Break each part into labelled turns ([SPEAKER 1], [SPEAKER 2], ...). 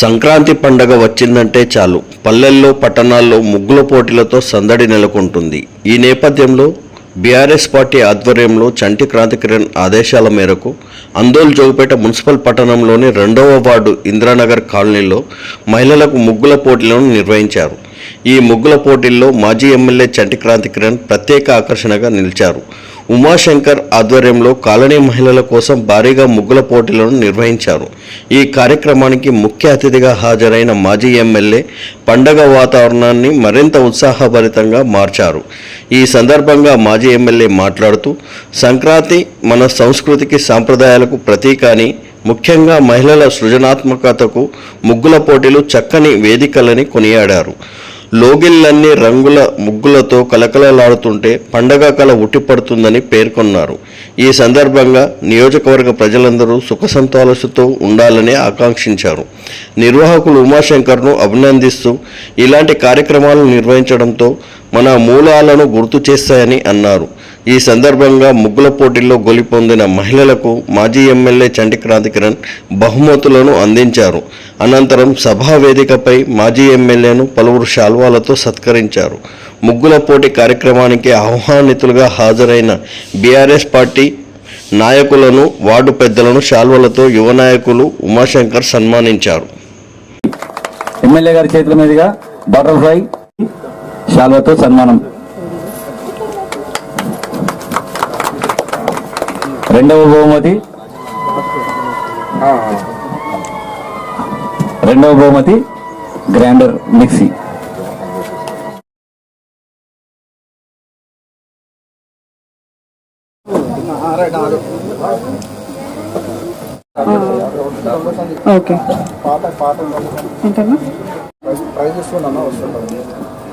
[SPEAKER 1] సంక్రాంతి పండగ వచ్చిందంటే చాలు. పల్లెల్లో పట్టణాల్లో ముగ్గుల పోటీలతో సందడి నెలకొంటుంది. ఈ నేపథ్యంలో బీఆర్ఎస్ పార్టీ ఆధ్వర్యంలో చంటి క్రాంతికిరణ్ ఆదేశాల మేరకు అందోల్ జోగుపేట మున్సిపల్ పట్టణంలోని రెండవ వార్డు ఇందిరానగర్ కాలనీలో మహిళలకు ముగ్గుల పోటీలను నిర్వహించారు. ఈ ముగ్గుల పోటీల్లో మాజీ ఎమ్మెల్యే చంటి క్రాంతికిరణ్ ప్రత్యేక ఆకర్షణగా నిలిచారు. ఉమాశంకర్ ఆధ్వర్యంలో కాలనీ మహిళల కోసం భారీగా ముగ్గుల పోటీలను నిర్వహించారు. ఈ కార్యక్రమానికి ముఖ్య అతిథిగా హాజరైన మాజీ ఎమ్మెల్యే పండగ వాతావరణాన్ని మరింత ఉత్సాహభరితంగా మార్చారు. ఈ సందర్భంగా మాజీ ఎమ్మెల్యే మాట్లాడుతూ సంక్రాంతి మన సంస్కృతికి సాంప్రదాయాలకు ప్రతీక అని ముఖ్యంగా మహిళల సృజనాత్మకతకు ముగ్గుల పోటీలు చక్కని వేదికలని కొనియాడారు. లోగిళ్ళన్నీ రంగుల ముగ్గులతో కలకలలాడుతుంటే పండగ కళ ఉట్టిపడుతుందని పేర్కొన్నారు. ఈ సందర్భంగా నియోజకవర్గ ప్రజలందరూ సుఖ సంతోషతో ఉండాలని ఆకాంక్షించారు. నిర్వాహకులు ఉమాశంకర్ను అభినందిస్తూ ఇలాంటి కార్యక్రమాలు నిర్వహించడంతో మన మూలాలను గుర్తు చేస్తాయని అన్నారు. ఈ సందర్భంగా ముగ్గుల పోటీల్లో గొలిపొందిన మహిళలకు మాజీ ఎమ్మెల్యే చంటిక్రాంతి కిరణ్ బహుమతులను అందించారు. అనంతరం సభా వేదికపై మాజీ ఎమ్మెల్యేను పలువురు శాల్వాలతో సత్కరించారు. ముగ్గుల పోటీ కార్యక్రమానికి ఆహ్వానితులుగా హాజరైన బీఆర్ఎస్ పార్టీ నాయకులను వార్డు పెద్దలను శాల్వలతో యువ నాయకులు ఉమాశంకర్ సన్మానించారు.
[SPEAKER 2] ఎమ్మెల్యే గారి చేతుల మీదుగా బటర్ఫ్లై శాల్వతో సన్మానం. రెండవ బహుమతి. రెండవ బహుమతి grinder
[SPEAKER 3] mixie. Okay.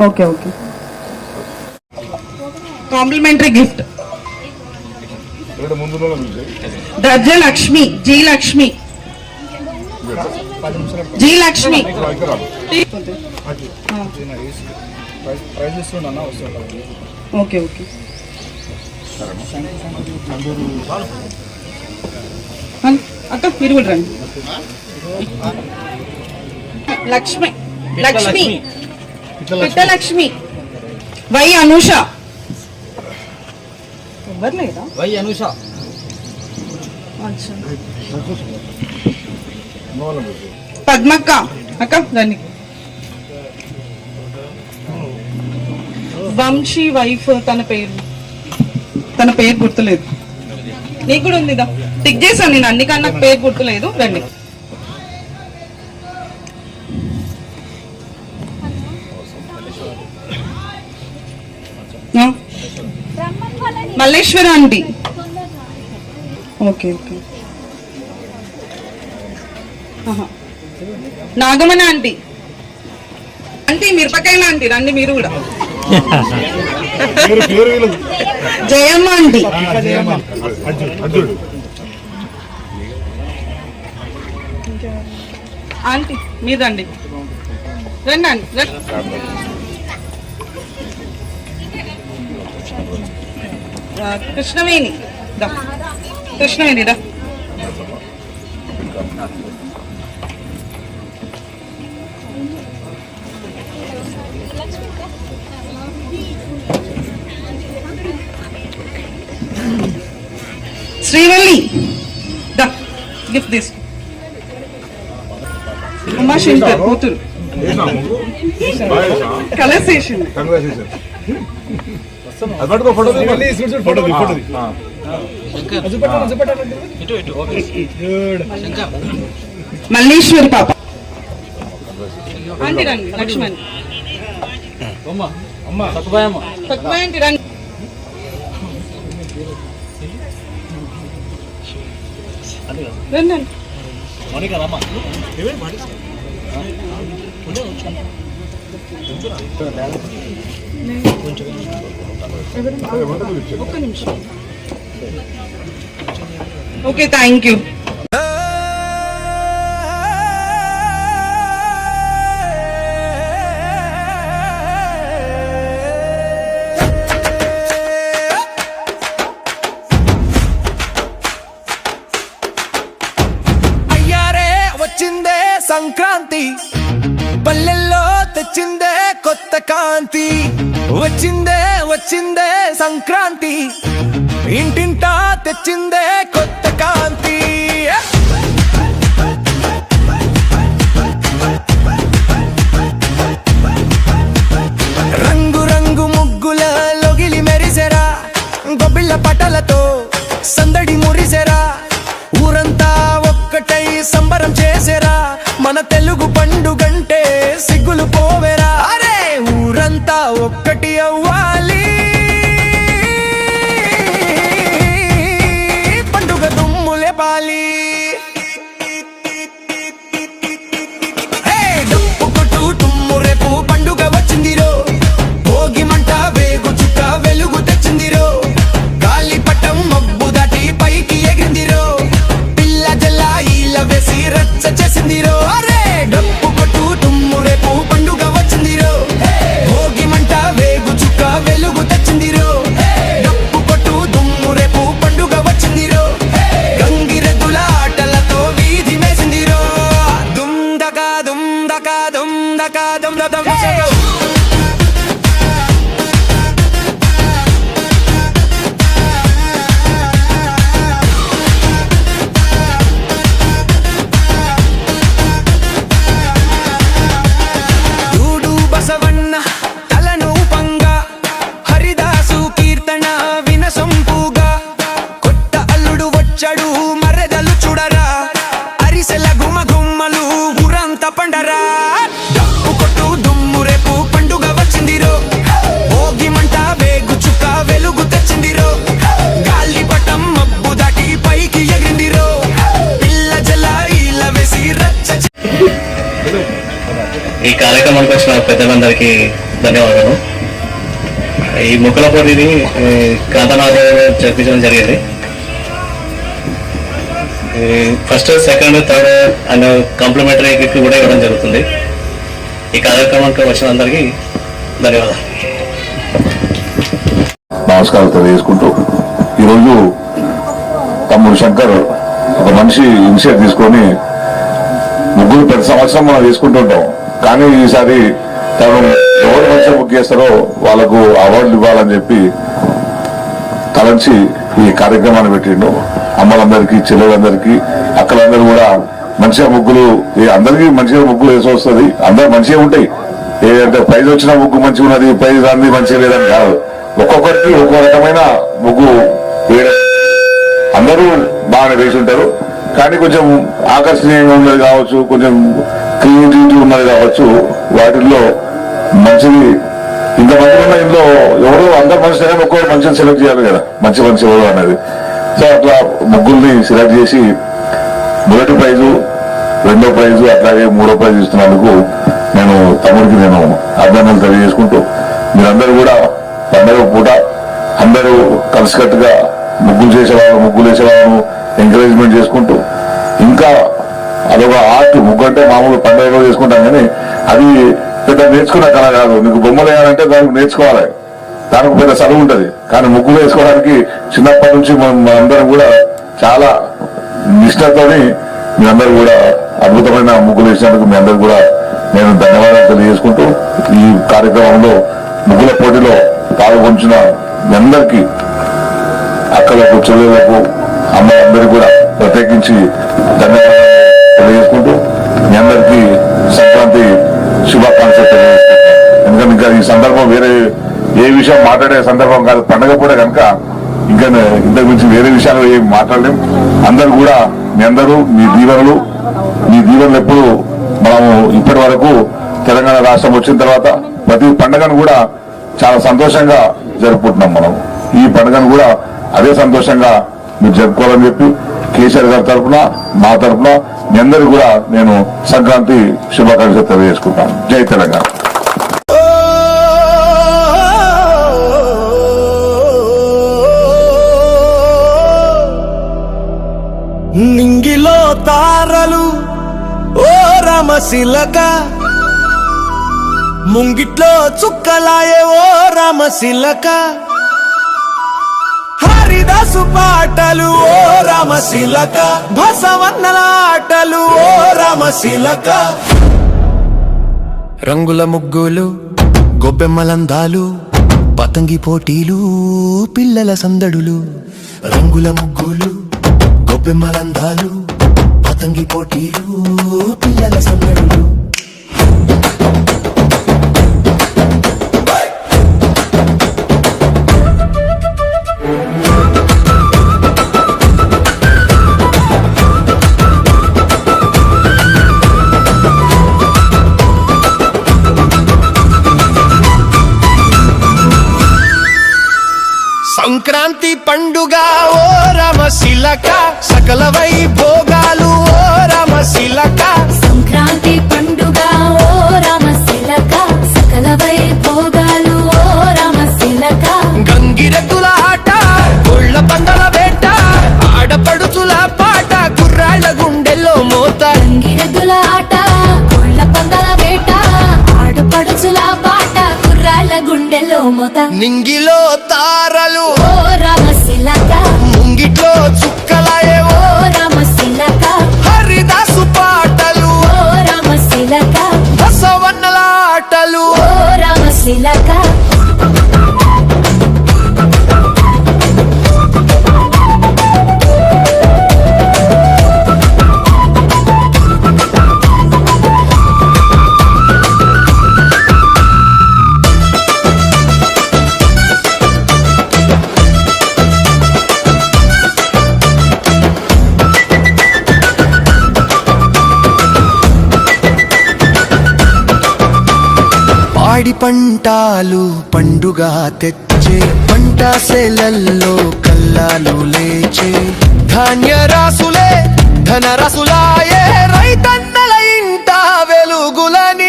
[SPEAKER 3] Okay okay. Complimentary gift. దర్జ Lakshmi ji Lakshmi ji Lakshmi okay okay అక్క మీరు కూడా రండి లక్ష్మి లక్ష్మి పిట్ట లక్ష్మి వై అనూష ఎవరు లేదా
[SPEAKER 4] వై అనుష.
[SPEAKER 3] అచ్చా. పద్మక్క అక్క రండి. వంశీ వైఫ్ తన పేరు. తన పేరు గుర్తులేదు. నీకు కూడా ఉంది దా టిక్ చేశాను నేను అన్ని కన్నా నాకు పేరు గుర్తులేదు. రండి. Malleshwara aunty okay okay. ఆహా. నాగమన ఆంటీ ఆంటీ మిరపకాయల ఆంటీ రండి మీరు కూడా. జయమ్మ ఆంటీ ఆంటీ మీరు రండి రండి అండి రండి. కృష్ణవేణి. దా. కృష్ణవేణి దా. శ్రీవల్లి. దా. గిఫ్ట్ దిస్ ఉమాశంకర్ కూతురు. కలర్స్ వేసింది
[SPEAKER 4] ఇటు ఇటు ఓకే. శంకర్.
[SPEAKER 3] మల్లేశ్వరి పాప. లక్ష్మణ్.
[SPEAKER 4] మౌనిక రమ్మ
[SPEAKER 3] ఒక్క నిమిషం ఓకే థ్యాంక్ యూ
[SPEAKER 5] వచ్చిందే కొత్త కాంతి. రంగు రంగు ముగ్గుల లొగిలి మెరిసెరా గొబ్బిళ్ళ పటలతో సందడి మురిసెరా. ఊరంతా ఒక్కటై సంబరం చేసెరా మన తెలుగు పండుగంటే సిగ్గులు పోవెరా. అరే ఊరంతా ఒక్కటి
[SPEAKER 4] కార్యక్రమానికి వచ్చిన పెద్దలందరికీ ధన్యవాదాలు. ఈ ముక్కల పోటీని కాంతనాథ్ జరిపించడం జరిగింది. First second third and complimentary gift కూడా ఇవ్వడం జరుగుతుంది. ఈ కార్యక్రమానికి వచ్చిన అందరికీ ధన్యవాదాలు.
[SPEAKER 6] నమస్కారం తెలియజేసుకుంటూ ఈరోజు తమ్ముడు శంకర్ ఒక మనిషి ఇనిషియేట్ తీసుకొని ముగ్గురు ప్రతి సంవత్సరం మనం తీసుకుంటుంటాం కానీ ఈసారి తను ఎవరు మంచిగా బుక్ చేస్తారో వాళ్ళకు అవార్డులు ఇవ్వాలని చెప్పి తలంచి ఈ కార్యక్రమాన్ని పెట్టిండు. అమ్మలందరికీ చెల్లెలందరికీ అక్కలందరూ కూడా మంచిగా ముగ్గులు అందరికీ మంచిగా ముగ్గులు వేసి వస్తుంది. అందరు మంచిగా ఉంటాయి. ఏదంటే ప్రైజ్ వచ్చిన ముగ్గు మంచిగా ఉన్నది ప్రైజ్ రాంది మంచిగా లేదని కాదు. ఒక్కొక్కరికి ఒక్కో రకమైన ముగ్గు వేయడం. అందరూ బాగానే వేసి ఉంటారు. కానీ కొంచెం ఆకర్షణీయంగా ఉన్నది కావచ్చు కొంచెం క్రియేటివిటీ ఉన్నది కావచ్చు వాటిల్లో మంచిది. ఇంతమంది ఉన్న ఇంట్లో ఎవరు అందరు మనిషి ఒక్కొక్కరు మంచిగా సెలెక్ట్ చేయాలి కదా. మంచి మంచి ఎవరు అనేది. సో అట్లా ముగ్గుల్ని సెలెక్ట్ చేసి మొదటి ప్రైజు రెండో ప్రైజు అట్లాగే మూడో ప్రైజ్ ఇస్తున్నందుకు నేను తమ్ముడికి నేను అభినందనలు తెలియజేసుకుంటూ మీరందరూ కూడా పండగ పూట అందరూ కలిసికట్టుగా ముగ్గులు చేసేవాళ్ళు ముగ్గులు వేసేవాళ్ళను ఎంకరేజ్మెంట్ చేసుకుంటూ ఇంకా అదొక ఆర్ట్ ముగ్గు అంటే మామూలు పండుగ చేసుకుంటాం కానీ అది పెద్ద నేర్చుకున్న కళ కాదు. నీకు బొమ్మలు వేయాలంటే దానికి నేర్చుకోవాలి. దానికి పెద్ద చదువు ఉంటది. కానీ ముగ్గు వేసుకోవడానికి చిన్నప్పటి నుంచి అందరం కూడా చాలా నిష్ఠతోని మీ అందరు కూడా అద్భుతమైన ముగ్గులు వేసినందుకు మీ అందరు కూడా నేను ధన్యవాదాలు తెలియజేసుకుంటూ ఈ కార్యక్రమంలో ముగ్గుల పోటీలో పాల్గొంచిన మీ అందరికీ అక్కలకు చెల్లెలకు అమ్మాయిలందరికీ కూడా ప్రత్యేకించి ధన్యవాదాలు. తెలియజేసుకుంటూ మీ అందరికీ సంక్రాంతి శుభాకాంక్షలు తెలియజేసుకుంటాను ఎందుకంటే ఇంకా ఈ సందర్భం వేరే ఏ విషయం మాట్లాడే సందర్భం కాదు. పండగ కూడా కనుక ఇంకా ఇంతకు మించి వేరే విషయాలు ఏం మాట్లాడలేం. అందరూ కూడా మీ అందరూ మీ దీవెనలు మీ దీవెనలు ఎప్పుడు మనము ఇప్పటి వరకు తెలంగాణ రాష్ట్రం వచ్చిన తర్వాత ప్రతి పండుగను కూడా చాలా సంతోషంగా జరుపుకుంటున్నాం మనం. ఈ పండుగను కూడా అదే సంతోషంగా మీరు జరుపుకోవాలని చెప్పి కేసీఆర్ గారి తరఫున మా తరఫున మీ అందరికీ కూడా నేను సంక్రాంతి శుభాకాంక్షలు తెలియజేసుకుంటాను. జై తెలంగాణ.
[SPEAKER 5] నింగిలో తారలు ఓ రమశిలక. ముంగిట్లో చుక్కలాయే ఓ రమశిలక. హరిదాసు పాటలు ఓ రామశిలక. బసవన్నల ఆటలు ఓ రామశిలక. రంగుల ముగ్గులు గొబ్బెమ్మలందాలు పతంగి పోటీలు పిల్లల సందడులు. రంగుల ముగ్గులు గొబ్బెమ్మలందాలు పతంగి పోటీలు పిల్లల సందడులు. సకల వైభోగాలు ఓ రామశిలక.
[SPEAKER 7] సంక్రాంతి పండుగ ఓ రామశిలక. సకల వైభోగాలు ఓ రామశిలక.
[SPEAKER 5] గంగిరెద్దుల ఆట గుళ్ళ పందల వేట ఆడపడుచుల పాట కుర్రాళ్ళ గుండెల్లో మోత.
[SPEAKER 7] రంగిరద్దుల ఆట కోళ్ళ పందల వేట ఆడపడుచుల పాట కుర్రాళ్ళ గుండెలో మొత.
[SPEAKER 5] నింగిలో తారలు
[SPEAKER 7] ఓ రామశిలక.
[SPEAKER 5] ముంగిట్లో చుక్కలాయే
[SPEAKER 7] రామశిలక
[SPEAKER 5] పాడి పంటాలు పండుగ తెచ్చే పంట సెలల్లో కల్లాలు లేచే. ధాన్య రాసులే ధన రాసులాయే రైతన్నల ఇంట
[SPEAKER 7] వెలుగులని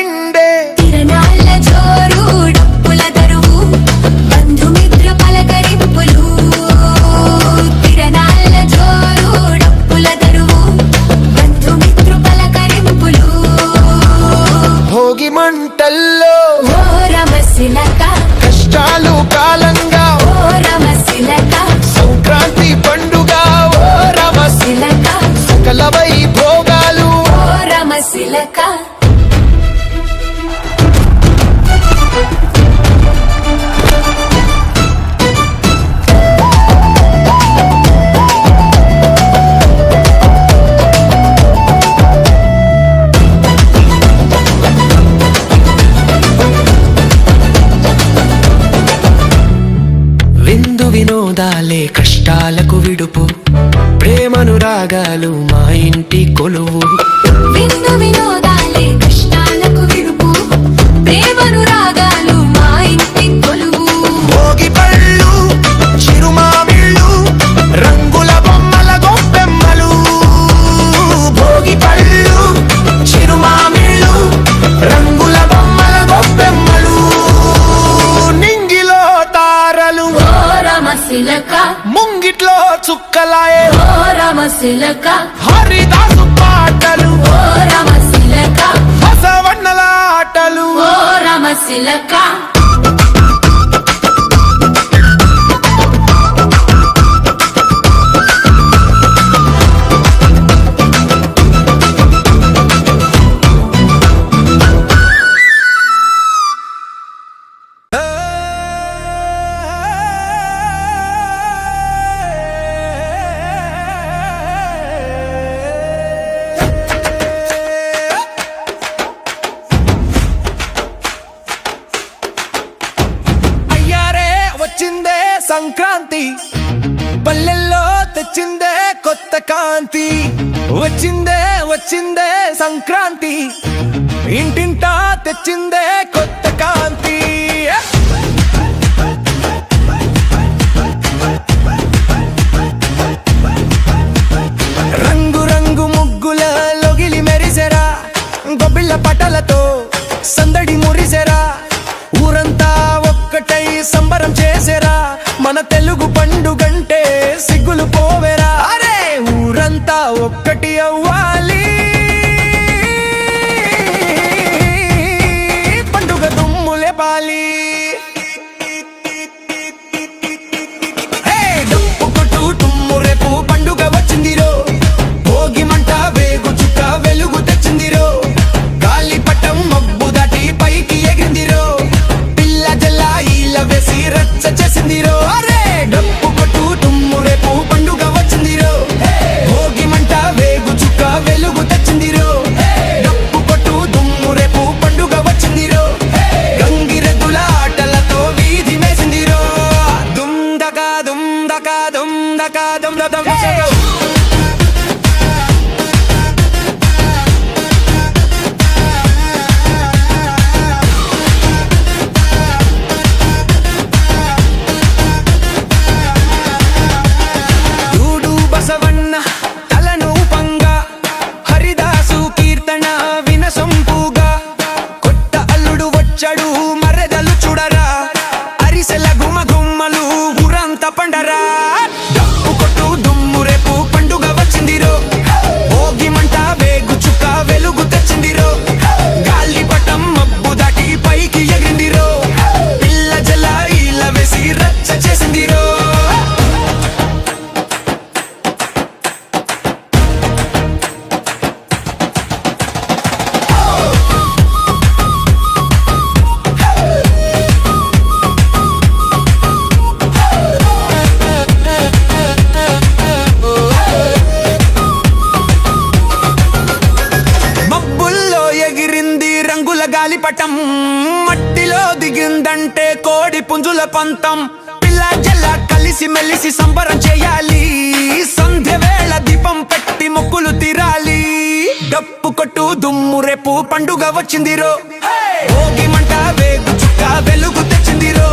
[SPEAKER 7] రమశిలక
[SPEAKER 5] హరిదాసు పాటలు.
[SPEAKER 7] ఓ రమశిలక
[SPEAKER 5] బసవన్నల ఆటలు
[SPEAKER 7] ఓ రమశిలక
[SPEAKER 5] ചിന്തേ దుమ్ము రేపు పండుగ వచ్చిందిరో. భోగి మంట వేగు చుక్క వెలుగు తెచ్చిందిరో.